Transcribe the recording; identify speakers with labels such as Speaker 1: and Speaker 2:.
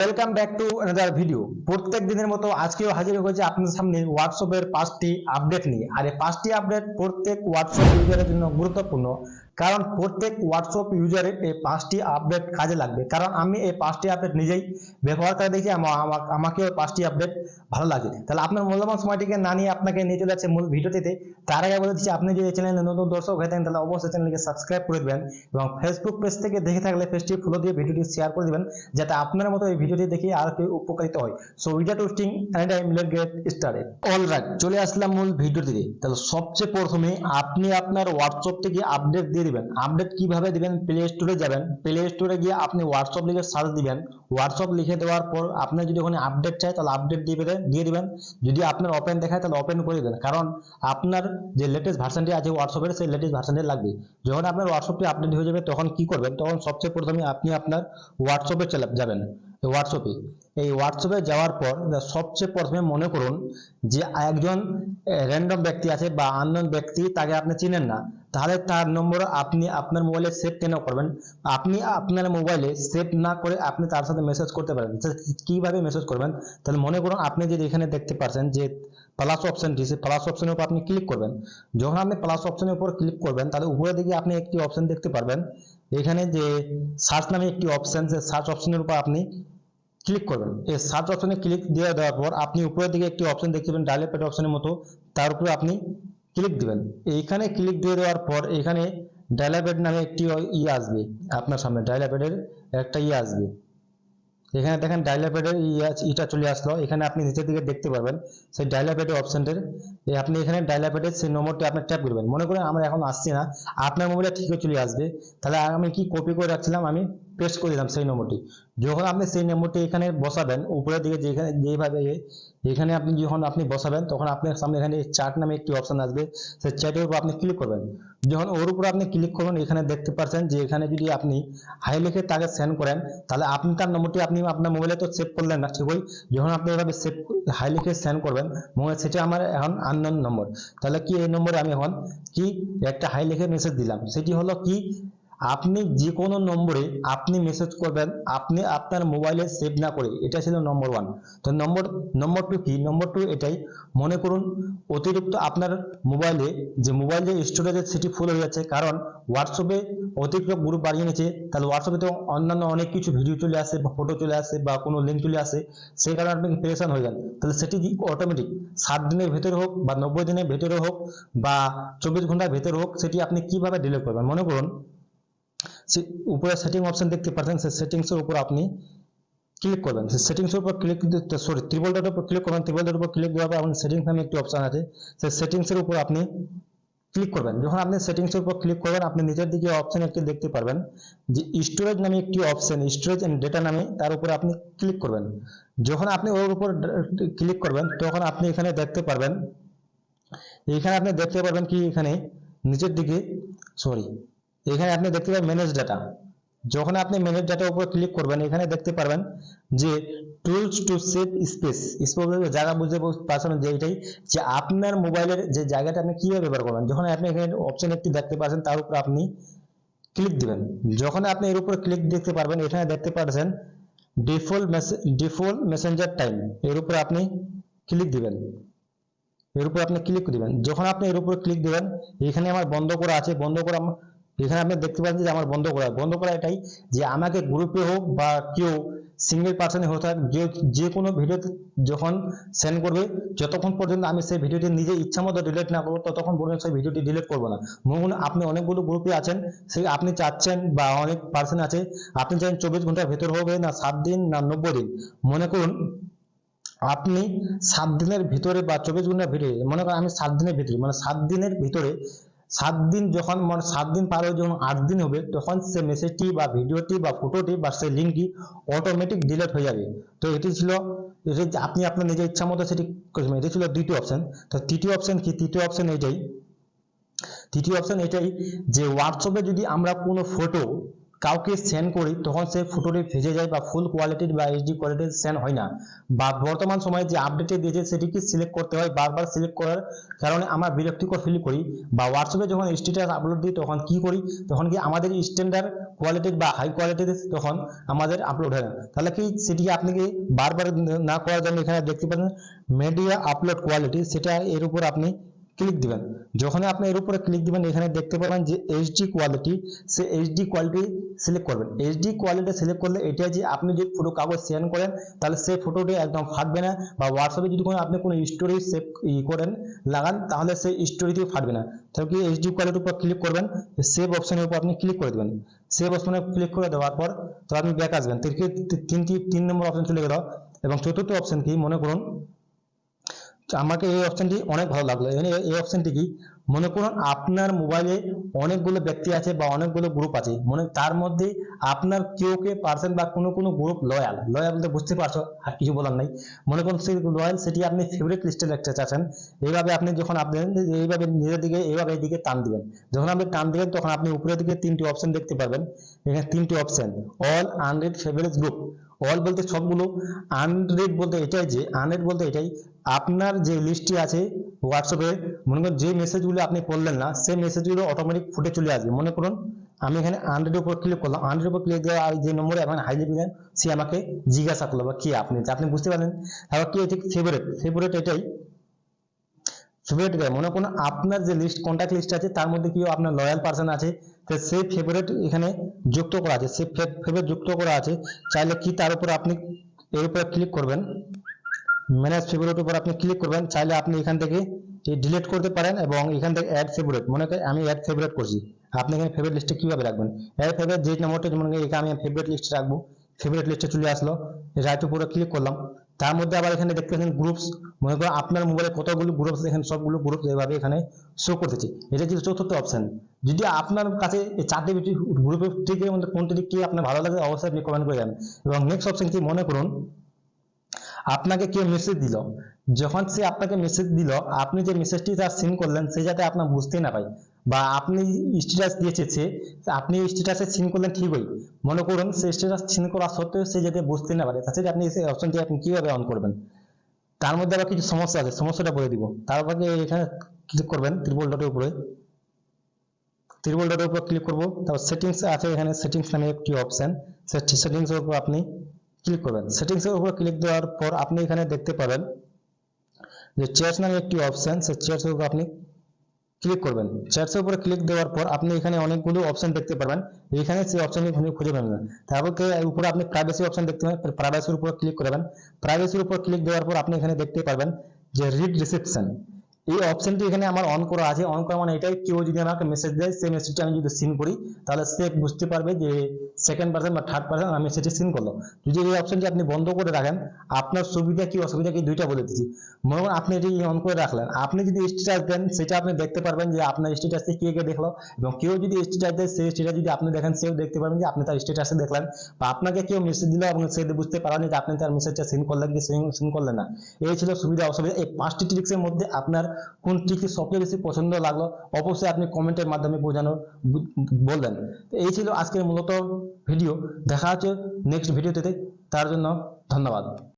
Speaker 1: Welcome back to another video প্রত্যেক দিনের মতো আজকেও হাজির হয়েছে আপনাদের সামনে হোয়াটসঅ্যাপের পাঁচটি আপডেট নিয়ে। আর এই পাঁচটি আপডেট প্রত্যেক হোয়াটসঅ্যাপ ইউজারের জন্য গুরুত্বপূর্ণ। কারণ প্রত্যেক হোয়াটসঅ্যাপ ইউজারের এই পাঁচটি আপডেট কাজে লাগবে। কারণ আমি এই পাঁচটি আপডেট নিজেই ব্যবহার করে দেখি, আমা- আমা- আমাকেও এই পাঁচটি আপডেট ভালো লাগে। তাহলে আপনার মূল্যবান সময়টিকে না নিয়ে আপনাকে নিয়ে চলে যাচ্ছে মূল ভিডিওটিতে। তার আগে বলে দিচ্ছি, আপনি যদি চ্যানেলে নতুন দর্শক হয়ে থাকেন, তাহলে অবশ্যই চ্যানেলকে সাবস্ক্রাইব করে দেবেন এবং ফেসবুক পেজ থেকে দেখে থাকলে পেজটি ফলো দিয়ে ভিডিওটি শেয়ার করে দিবেন, যাতে আপনার মতো এই ভিডিওটি দেখে আর কেউ উপকারিত হয়। So without wasting any time let get started alright চলে আসলাম মূল ভিডিওটিতে। তাহলে সবচেয়ে প্রথমে আপনি আপনার হোয়াটসঅ্যাপ থেকে আপডেট দিয়ে দিবেন। আপডেট কীভাবে দিবেন? প্লে স্টোরে যাবেন। প্লে স্টোরে গিয়ে আপনি হোয়াটসঅ্যাপ লিখে সার্চ দিবেন। হোয়াটসঅ্যাপ লিখে দেওয়ার পর আপনি যদি ওখানে আপডেট চাই তাহলে আপডেট দিয়ে দিয়ে দিবেন। যদি আপনার ওপেন দেখায়, তাহলে ওপেন করে দিবেন। কারণ আপনার যে লেটেস্ট ভার্সনটি আছে হোয়াটসঅ্যাপের সেই লেটেস্ট ভার্সনটি লাগবে যখন আপনার হোয়াটসঅ্যাপটি আপডেট হয়ে যাবে, তখন কি করবেন? তখন সবচেয়ে প্রথমে আপনি আপনার হোয়াটসঅ্যাপে চলে যাবেন। হোয়াটসঅ্যাপে এই হোয়াটসঅ্যাপে যাওয়ার পর সবচেয়ে প্রথমে মনে করুন যে একজন র্যান্ডম ব্যক্তি আছে বা আননোন ব্যক্তি, তাকে আপনি চিনেন না। তাহলে তার নম্বর আপনি আপনার মোবাইলে সেভ কেন করবেন? আপনি আপনার মোবাইলে সেভ না করে আপনি তার সাথে মেসেজ করতে পারেন। কীভাবে মেসেজ করবেন? তাহলে মনে করুন আপনি যদি এখানে দেখতে পাচ্ছেন যে প্লাস অপশনটি সেই প্লাস অপশনের উপর আপনি ক্লিক করবেন। যখন আপনি প্লাস অপশনের উপর ক্লিক করবেন, তাহলে উপরের দিকে আপনি একটি অপশন দেখতে পারবেন। এখানে যে সার্চ নামে একটি অপশন সেই সার্চ অপশনের উপর আপনি ক্লিক করবেন। এই সার্চ অপশনে ক্লিক দিয়ে দেওয়ার পর আপনি উপরের দিকে একটি অপশন দেখতে পাবেন ডায়লেট প্যাড অপশনের মতো। তার উপরে আপনি ক্লিক দিবেন। এইখানে ক্লিক দিয়ে দেওয়ার পর এখানে ডায়লাপেড নামে একটি ই আসবে। আপনার সামনে ডায়লাপেডের একটা ই আসবে। এখানে দেখেন ডায়লাপেডের ইটা চলে আসলো। এখানে আপনি নিচের দিকে দেখতে পারবেন সেই ডায়লাপেডের অপশনটার আপনি এখানে ডায়লাপেডের সেই নম্বরটি আপনি ট্যাপ করবেন। মনে করেন আমরা এখন আসছি না। আপনার মোবাইলে ঠিকই চলে আসবে। তাহলে আমি কি কপি করে রাখছিলাম আমি? পেস্ট করে দিলাম সেই নম্বরটি যখন আপনি সেই নম্বরটি এখানে বসাবেন, উপরের দিকে যেখানে, যেভাবে এখানে আপনি যখন আপনি বসাবেন, তখন আপনার সামনে এখানে চার্ট নামে একটি অপশন আসবে। সেই চার্টের উপর আপনি ক্লিক করবেন। যখন ওর উপর আপনি ক্লিক করবেন, এখানে দেখতে পাচ্ছেন যে এখানে যদি আপনি হাই লিখে তাকে সেন্ড করেন, তাহলে আপনি তার নম্বরটি আপনি আপনার মোবাইলে তো সেভ করলেন না, ঠিকই। যখন আপনি এভাবে সেভ হাই লিখে সেন্ড করবেন মোবাইল সেটা আমার এখন আননোন নম্বর তাহলে কি এই নম্বরে আমি এখন কি একটা হাই লিখে মেসেজ দিলাম? সেটি হলো কি আপনি যে কোনো নম্বরে আপনি মেসেজ করবেন, আপনি আপনার মোবাইলে সেভ না করে, এটা ছিল নম্বর ওয়ান তো নম্বর নম্বর টু কি? নম্বর টু এটাই, মনে করুন, অতিরিক্ত আপনার মোবাইলে যে মোবাইল যে স্টোরেজ সেটি ফুল হয়ে যাচ্ছে, কারণ হোয়াটসঅ্যাপে অতিরিক্ত গ্রুপ বাড়িয়ে নিয়েছে, তাহলে হোয়াটসঅ্যাপে তো অন্যান্য অনেক কিছু ভিডিও চলে আসে, বা ফটো চলে আসে, বা কোনো লিঙ্ক চলে আসে, সেই কারণে আপনি পেরেশান হয়ে যান। তাহলে সেটি অটোমেটিক সাত দিনের ভেতরে হোক, বা নব্বই দিনের ভেতরে হোক, বা চব্বিশ ঘণ্টার ভেতরে হোক, সেটি আপনি কীভাবে ডিলিট করবেন? মনে করুন উপরে সেটিং অপশন দেখতে পাচ্ছেন সেই সেটিংস এর উপর আপনি ক্লিক করবেন। সেই সেটিংস এর উপর ক্লিক সরি ত্রিবল ডটের উপর ক্লিক করবেন ত্রিবল ডটের উপর ক্লিক দেওয়ার পর সেটিংস নামে একটি অপশন আছে। সেই সেটিংস এর উপর আপনি ক্লিক করবেন। যখন আপনি সেটিংস এর উপর ক্লিক করবেন, আপনি নিচের দিকে অপশন একটি দেখতে পারবেন যে স্টোরেজ নামে একটি অপশন স্টোরেজ এন্ড ডেটা নামে তার উপর আপনি ক্লিক করবেন। যখন আপনি ওর উপর ক্লিক করবেন, তখন আপনি এখানে দেখতে পারবেন, এখানে আপনি দেখতে পারবেন কি এখানে নিচের দিকে সরি এখানে আপনি দেখতে পাবেন ম্যানেজ ডাটা যখন আপনি ম্যানেজ ডাটার উপর ক্লিক করবেন, এখানে দেখতে পারবেন যে tools to save space space জায়গা বুঝতে পারছেন যে এটাই, যে আপনার মোবাইলের যে জায়গাটা আপনি কীভাবে ব্যবহার করবেন। যখন আপনি এখানে অপশন একটি দেখতে পাচ্ছেন, তার উপর আপনি ক্লিক দিবেন। যখন আপনি এর উপর ক্লিক দেখতে পারবেন, এখানে দেখতে পাচ্ছেন ডিফল্ট ডিফল্ট মেসেঞ্জার টাইম এর উপর আপনি ক্লিক দিবেন। এর উপর আপনি ক্লিক দিবেন। যখন আপনি এর উপর ক্লিক দিবেন, এখানে আমার বন্ধ করা আছে। বন্ধ করা এখানে আপনি দেখতে পাচ্ছেন যে আমার বন্ধ করা বন্ধ করা এটাই যে আমাকে গ্রুপে হোক বা কেউ সিঙ্গেল পার্সনে হোক থাক যে যে কোনো ভিডিও যখন সেন্ড করবে, যতক্ষণ পর্যন্ত আমি সেই ভিডিওটি নিজে ইচ্ছা মতো ডিলিট না করব, ততক্ষণ পর্যন্ত সেই ভিডিওটি ডিলিট করব না। মনে আপনি অনেকগুলো গ্রুপে আছেন, সেই আপনি চাচ্ছেন বা অনেক পার্সন আছে, আপনি চান চব্বিশ ঘণ্টার ভেতর হবে না সাত দিন না নব্বই দিন। মনে করুন, আপনি সাত দিনের ভিতরে বা চব্বিশ ঘণ্টার ভিতরে, মনে করেন আমি সাত দিনের ভিতরে মানে সাত দিনের ভিতরে সাত দিন যখন মানে সাত দিন পার হয়ে যখন আট দিন হবে, তখন সে মেসেজটি বা ভিডিওটি বা ফটোটি বা সেই লিঙ্কটি অটোমেটিক ডিলেট হয়ে যাবে। তো এটি ছিল আপনি আপনার নিজের ইচ্ছা মতো সেটি করবেন এটি ছিল দ্বিতীয় অপশন তো তৃতীয় অপশন কি? তৃতীয় অপশন এটাই। তৃতীয় অপশন এটাই যে হোয়াটসঅ্যাপে যদি আমরা কোনো ফটো কাউকে সেন্ড করি, তখন সেই ফটোটি ভেজে যায় বা ফুল কোয়ালিটির বা এইচডি কোয়ালিটির সেন্ড হয় না। বা বর্তমান সময়ে যে আপডেটে দিয়েছে সেটিকে সিলেক্ট করতে হয়? বারবার সিলেক্ট করার কারণে আমরা বিরক্তিকর ফিল করি। বা হোয়াটসঅ্যাপে যখন স্ট্যাটাস আপলোড দিই, তখন কি করি? তখন কি আমাদের স্ট্যান্ডার্ড কোয়ালিটির বা হাই কোয়ালিটির তখন আমাদের আপলোড হয় না। তাহলে কি সেটিকে আপনি কি বারবার না করার জন্য এখানে দেখতে পারেন মিডিয়া আপলোড কোয়ালিটি সেটা এর উপর আপনি ক্লিক দিবেন। যখন আপনি এর উপরে ক্লিক দিবেন, এখানে দেখতে পাবেন যে এইচডি কোয়ালিটি সে এইচডি কোয়ালিটি সিলেক্ট করবেন। এইচডি কোয়ালিটি সিলেক্ট করলে এটা যে আপনি যদি ফটো কাগজ সেন্ড করেন, তাহলে সেই ফটোটি একদম ফাটবে না বা হোয়াটসঅ্যাপে যদি কোনো আপনি কোনো স্টোরি সেভ করেন, লাগান, তাহলে সেই স্টোরিটিও ফাটবে না। তাহলে কি এইচডি কোয়ালিটির উপর ক্লিক করবেন সেভ অপশনের উপর আপনি ক্লিক করে দেবেন। সেভ অপশনে ক্লিক করে দেওয়ার পর তো আপনি ব্যাক আসবেন। তিনটি, তিন নম্বর অপশন চলে গেল। এবং চতুর্থ অপশন কি, মনে করুন আমাকে এই অপশনটি অনেক ভালো লাগল। এই অপশনটি কি? মনে করুন আপনার মোবাইলে অনেকগুলো ব্যক্তি আছে বা অনেকগুলো গ্রুপ আছে। মনে, তার মধ্যে আপনার কেউ কে পার্সন বা কোনো কোনো গ্রুপ লয়াল লয়াল বলতে বুঝতে পারছ? আর কিছু বলার নাই। মনে করুন সেই লয়াল সেটি আপনি ফেভারিট লিস্টে রাখতে চাচ্ছেন। এইভাবে আপনি যখন আপনি, এইভাবে নিজের দিকে, এইভাবে এইদিকে টান দিবেন। যখন আপনি টান দিবেন, তখন আপনি উপরের দিকে তিনটি অপশন দেখতে পারবেন। এখানে তিনটি option all unread favourite group all বলতে সবগুলো। আনরিড বলতে এটাই যে আনরিড বলতে এটাই আপনার যে লিস্টটি আছে হোয়াটসঅ্যাপে মনে করুন যে মেসেজগুলো আপনি পড়লেন না, সেই মেসেজগুলো অটোমেটিক ফুটে চলে আসবে। মনে করুন, আমি এখানে আনরিড উপর ক্লিক করলাম। আনরিড উপর ক্লিক দেওয়া যে নম্বরে এখন হাইলি দিলেন সে আমাকে জিজ্ঞাসা করল, বা কি আপনি? আপনি বুঝতে পারলেন। তারপর কি এটি ফেভারিট ফেভারিট এটাই। ফেভারেট দেয় মনে করুন, আপনার যে লিস্ট কন্ট্যাক্ট লিস্ট আছে, তার মধ্যে কেউ আপনার লয়াল পার্সন আছে, তো সেই ফেভারিট এখানে যুক্ত করা আছে। সেই ফেভারিট যুক্ত করা আছে। চাইলে কি তার উপর আপনি এর উপরে ক্লিক করবেন? ম্যানেজ ফেভারিট উপর আপনি ক্লিক করবেন, চাইলে আপনি এখান থেকে ডিলিট করতে পারেন এবং এখান থেকে অ্যাড ফেভারিট মনে করেন আমি অ্যাড ফেভারিট করছি। আপনি এখানে ফেভারিট লিস্টে কীভাবে রাখবেন? অ্যাড ফেভারিট যে নম্বরটা যেমন এখানে আমি ফেভারিট লিস্টে রাখব ফেভারিট লিস্টে চলে আসলো রাইট উপরে ক্লিক করলাম। তার মধ্যে আবার এখানে দেখতে পাচ্ছেন গ্রুপস মনে করো আপনার মোবাইলে কতগুলো গ্রুপস এখানে সবগুলো গ্রুপ এইভাবে এখানে শো করতেছে। এটা কিন্তু চতুর্থ অপশন যদি আপনার কাছে এই চারটি গ্রুপের থেকে কোনটি কি আপনার ভালো লাগে, অবশ্যই আপনি কমেন্ট করে যাবেন এবং নেক্সট অপশন কি মনে করুন আপনাকে কেউ মেসেজ দিল। যখন সে আপনাকে মেসেজ দিল, আপনি যে মেসেজটি তার সিন করলেন, সে যাতে আপনার বুঝতে না পায় বা আপনি স্ট্যাটাস দিয়েছে সে, আপনি স্ট্যাটাসে সিন করলেন ঠিকই। মনে করুন, সে স্ট্যাটাস সিন করা সত্ত্বেও সে যাতে বুঝতে না পারে তাছাড়া আপনি সেই অপশনটি আপনি কীভাবে অন করবেন? তার মধ্যে আবার কিছু সমস্যা আছে, সমস্যাটা বলে দিব। তারপর এখানে ক্লিক করবেন ত্রিপল ডটের উপরে। ত্রিপল ডটের উপর ক্লিক করব, তারপর সেটিংস আছে এখানে সেটিংস নামে একটি অপশন সেটিংস এর উপর আপনি ক্লিক করবেন। সেটিংস এর উপর ক্লিক দেওয়ার পর আপনি এখানে দেখতে পাবেন যে চেয়ার্স নামে একটি অপশন সেই চেয়ার্স এর উপর আপনি ক্লিক করবেন। চেয়ার্স এর উপরে ক্লিক দেওয়ার পর আপনি এখানে অনেকগুলো অপশন দেখতে পারবেন। এখানে সেই অপশনটি খুঁজে খুঁজে পাবেন। তারপর উপরে আপনি প্রাইভেসি অপশন দেখতে পাবেন প্রাইভেসির উপর ক্লিক করবেন। প্রাইভেসির উপর ক্লিক দেওয়ার পর আপনি এখানে দেখতে পারবেন যে রিড রিসেপশন এই অপশনটি এখানে আমার অন করা আছে। অন করা মানে এটাই কেউ যদি আমাকে মেসেজ দেয়, সেই মেসেজটা আমি যদি সিন করি, তাহলে সে বুঝতে পারবে যে সেকেন্ড পার্সন বা থার্ড পার্সন আমি সেটি সিন করল। যদি এই অপশনটি আপনি বন্ধ করে রাখেন, আপনার সুবিধা কি, অসুবিধা কি দুইটা বলে দিচ্ছি। মনে করুন আপনি এটি অন করে রাখলেন, আপনি যদি স্ট্যাটাস দেন, সেটা আপনি দেখতে পারবেন যে আপনার স্ট্যাটাসে কে কে দেখল এবং কেউ যদি স্ট্যাটাস দেয় সেই স্ট্যাটাস যদি আপনি দেখেন, সেও দেখতে পারবেন যে আপনি তার স্ট্যাটাসে দেখলেন বা আপনাকে কেউ মেসেজ দিল এবং সে বুঝতে পারেনি যে আপনি তার মেসেজটা সিন করলেন কি সিন করলেন না। এই ছিল সুবিধা অসুবিধা এই পাঁচটি ট্রিক্সের মধ্যে আপনার কোন ট্রিক্স সবচেয়ে বেশি পছন্দ লাগল, অবশ্যই আপনি কমেন্টের মাধ্যমে বোঝানোর বললেন তো এই ছিল আজকের মূলত ভিডিও দেখা হচ্ছে নেক্সট ভিডিওতে তার জন্য ধন্যবাদ।